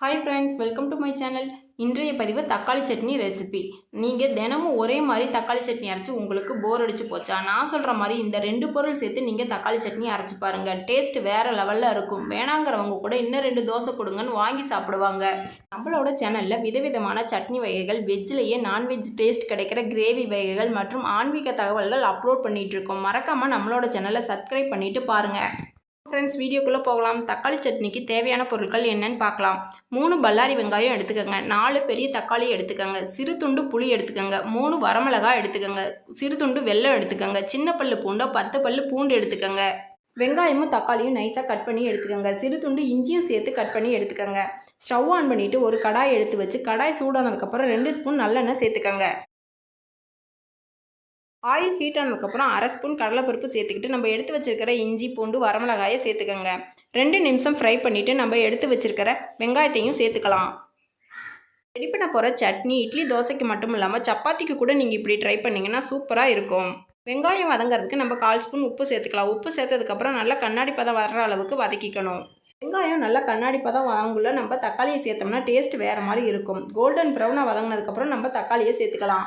Hi friends welcome to my channel இன்றைய பதிவு தக்காளி சட்னி ரெசிபி நீங்கள் தினமும் ஒரே மாதிரி தக்காளி சட்னி அரைச்சி உங்களுக்கு போர் அடிச்சு போச்சா? நான் சொல்கிற மாதிரி இந்த ரெண்டு பொருள் சேர்த்து நீங்கள் தக்காளி சட்னி அரைச்சி பாருங்கள் டேஸ்ட் வேறு லெவலில் இருக்கும். வேணாங்கிறவங்க கூட இன்னும் ரெண்டு தோசை கொடுங்கன்னு வாங்கி சாப்பிடுவாங்க. நம்மளோட சேனலில் விதவிதமான சட்னி வகைகள் வெஜ்லேயே நான்வெஜ் டேஸ்ட் கிடைக்கிற கிரேவி வகைகள் மற்றும் ஆன்மீக தகவல்கள் அப்லோட் பண்ணிகிட்ருக்கோம் மறக்காமல் நம்மளோட சேனலை சப்ஸ்கிரைப் பண்ணிட்டு பாருங்கள் ஃப்ரெண்ட்ஸ் வீடியோக்குள்ளே போகலாம். தக்காளி சட்னிக்கு தேவையான பொருட்கள் என்னன்னு பார்க்கலாம். மூணு பல்லாரி வெங்காயம் எடுத்துக்கோங்க. நாலு பெரிய தக்காளி எடுத்துக்கோங்க. சிறு துண்டு புளி எடுத்துக்கோங்க. மூணு வரமிளகாய் எடுத்துக்கோங்க. சிறு துண்டு வெல்லம் எடுத்துக்கோங்க. சின்ன பல்லு பூண்டை பத்து பல்லு பூண்டு எடுத்துக்கோங்க. வெங்காயமும் தக்காளியும் நைஸாக கட் பண்ணி எடுத்துக்கோங்க. சிறு துண்டு இஞ்சியும் சேர்த்து கட் பண்ணி எடுத்துக்கோங்க. ஸ்டவ் ஆன் பண்ணிவிட்டு ஒரு கடாய் எடுத்து வச்சு கடாய் சூடானதுக்கப்புறம் ரெண்டு ஸ்பூன் நல்லெண்ணெய் சேர்த்துக்கோங்க. ஆயில் ஹீட் ஆனதுக்கப்புறம் அரை ஸ்பூன் கடலைப்பருப்பு சேர்த்துக்கிட்டு நம்ம எடுத்து வச்சிருக்கிற இஞ்சி பூண்டு வரமிளகாயை சேர்த்துக்கோங்க. ரெண்டு நிமிஷம் ஃப்ரை பண்ணிவிட்டு நம்ம எடுத்து வச்சிருக்கிற வெங்காயத்தையும் சேர்த்துக்கலாம். ரெடி பண்ண போகிற சட்னி இட்லி தோசைக்கு மட்டும் இல்லாமல் சப்பாத்திக்கு கூட நீங்கள் இப்படி ட்ரை பண்ணிங்கன்னா சூப்பராக இருக்கும். வெங்காயம் வதங்கிறதுக்கு நம்ம கால் ஸ்பூன் உப்பு சேர்த்துக்கலாம். உப்பு சேர்த்ததுக்கப்புறம் நல்லா கண்ணாடி பதம் வர்ற அளவுக்கு வதக்கிக்கணும். வெங்காயம் நல்லா கண்ணாடி பதம் வாங்குள்ள நம்ம தக்காளியை சேர்த்தோம்னா டேஸ்ட் வேறு மாதிரி இருக்கும். கோல்டன் ப்ரௌனாக வதங்கினதுக்கப்புறம் நம்ம தக்காளியை சேர்த்துக்கலாம்.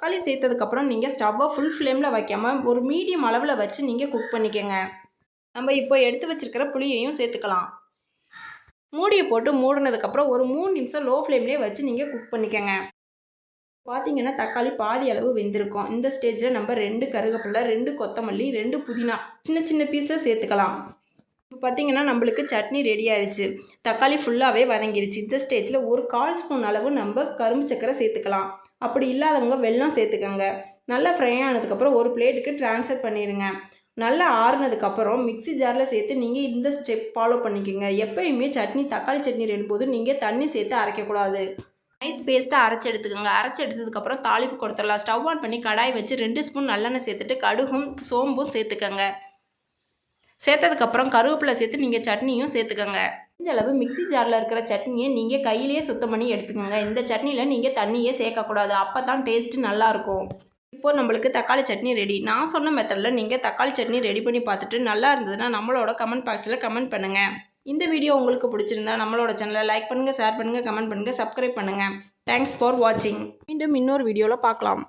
தக்காளி சேர்த்ததுக்கப்புறம் நீங்கள் ஸ்டவ்வை ஃபுல் ஃப்ளேமில் வைக்காமல் ஒரு மீடியம் அளவில் வச்சு நீங்கள் குக் பண்ணிக்கோங்க. நம்ம இப்போ எடுத்து வச்சுருக்கிற புளியையும் சேர்த்துக்கலாம். மூடியை போட்டு மூடினதுக்கப்புறம் ஒரு மூணு நிமிஷம் லோ ஃப்ளேம்லேயே வச்சு நீங்கள் குக் பண்ணிக்கோங்க. பார்த்தீங்கன்னா தக்காளி பாதி அளவு வெந்திருக்கும். இந்த ஸ்டேஜில் நம்ம ரெண்டு கருவேப்பிலை ரெண்டு கொத்தமல்லி ரெண்டு புதினா சின்ன சின்ன பீஸில் சேர்த்துக்கலாம். இப்போ பார்த்தீங்கன்னா நம்மளுக்கு சட்னி ரெடி ஆயிடுச்சு தக்காளி ஃபுல்லாகவே வதங்கிருச்சு. இந்த ஸ்டேஜில் ஒரு கால் ஸ்பூன் அளவு நம்ம கரும்பு சக்கரை சேர்த்துக்கலாம். அப்படி இல்லாதவங்க வெல்லம் சேர்த்துக்கோங்க. நல்லா ஃப்ரை ஆனதுக்கப்புறம் ஒரு பிளேட்டுக்கு ட்ரான்ஸ்ஃபர் பண்ணிடுங்க நல்லா ஆறுனதுக்கப்புறம் மிக்ஸி ஜாரில் சேர்த்து நீங்கள் இந்த ஸ்டெப் ஃபாலோ பண்ணிக்கோங்க. எப்பயுமே சட்னி தக்காளி சட்னி ரெடும்போது நீங்கள் தண்ணி சேர்த்து அரைக்கக்கூடாது நைஸ் பேஸ்ட்டாக அரைச்சி எடுத்துக்கோங்க. அரைச்சி எடுத்ததுக்கப்புறம் தாளிப்பு கொடுத்துடலாம். ஸ்டவ் ஆன் பண்ணி கடாய் வச்சு ரெண்டு ஸ்பூன் நல்லெண்ணெய் சேர்த்துட்டு கடுகும் சோம்பும் சேர்த்துக்கோங்க. சேர்த்ததுக்கப்புறம் கருவேப்பிலை சேர்த்து நீங்கள் சட்னியும் சேர்த்துக்கோங்க. இந்த அளவு மிக்ஸி ஜாரில் இருக்கிற சட்னியை நீங்கள் கையிலேயே சுத்தம் பண்ணி எடுத்துக்கோங்க. இந்த சட்னியில் நீங்கள் தண்ணியே சேர்க்கக்கூடாது. அப்போ தான் டேஸ்ட்டு நல்லாயிருக்கும் இப்போது நம்மளுக்கு தக்காளி சட்னி ரெடி நான் சொன்ன மெத்தடில் நீங்கள் தக்காளி சட்னி ரெடி பண்ணி பார்த்துட்டு நல்லா இருந்ததுன்னா நம்மளோட கமெண்ட் பாக்ஸில் கமெண்ட் பண்ணுங்கள் இந்த வீடியோ உங்களுக்கு பிடிச்சிருந்தா நம்மளோட சேனலை லைக் பண்ணுங்கள் ஷேர் பண்ணுங்கள் கமெண்ட் பண்ணுங்கள் சப்ஸ்கிரைப் பண்ணுங்கள் தேங்க்ஸ் ஃபார் வாட்சிங் மீண்டும் இன்னொரு வீடியோவில் பார்க்கலாம்.